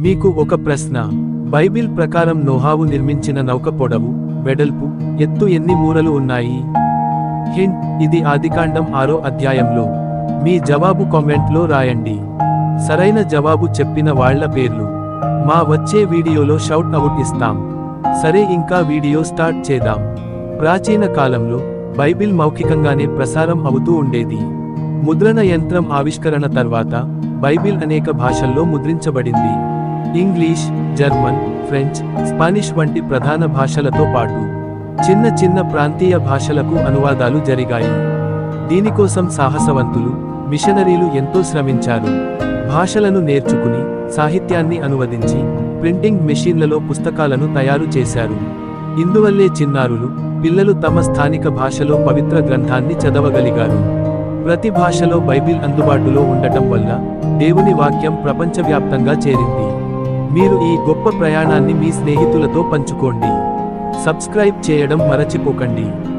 మీకు ఒక ప్రశ్న. బైబిల్ ప్రకారం నోహావు నిర్మించిన నౌక పొడవు వెడల్పు ఎత్తు ఎన్ని మూరలు ఉన్నాయి? హింట్ ఇది ఆదికాండం ఆరో అధ్యాయంలో. మీ జవాబు కామెంట్లో రాయండి. సరైన జవాబు చెప్పిన వాళ్ళ పేర్లు. మా వచ్చే వీడియోలో షౌట్ అవుట్ ఇస్తాం. సరే ఇంకా వీడియో స్టార్ట్ చేద్దాం. ప్రాచీన కాలంలో బైబిల్ మౌఖికంగానే ప్రసారం అవుతూ ఉండేది. ముద్రణ యంత్రం ఆవిష్కరణ తర్వాత బైబిల్ అనేక భాషల్లో ముద్రించబడింది. ఇంగ్లీష్ జర్మన్ ఫ్రెంచ్ స్పానిష్ వంటి ప్రధాన భాషలతో పాటు చిన్న చిన్న ప్రాంతీయ భాషలకు అనువాదాలు జరిగాయి. దీనికోసం సాహసవంతులు మిషనరీలు ఎంతో శ్రమించారు. భాషలను నేర్చుకుని సాహిత్యాన్ని అనువదించి ప్రింటింగ్ మెషీన్లలో పుస్తకాలను తయారు చేశారు. ఇందువల్లే చిన్నారులు పిల్లలు తమ స్థానిక భాషలో పవిత్ర గ్రంథాన్ని చదవగలిగారు. ప్రతి భాషలో బైబిల్ అందుబాటులో ఉండటం వల్ల దేవుని వాక్యం ప్రపంచవ్యాప్తంగా చేరింది. మీరు ఈ గొప్ప ప్రయాణాన్ని మీ స్నేహితులతో పంచుకోండి. సబ్స్క్రైబ్ చేయడం మరచిపోకండి.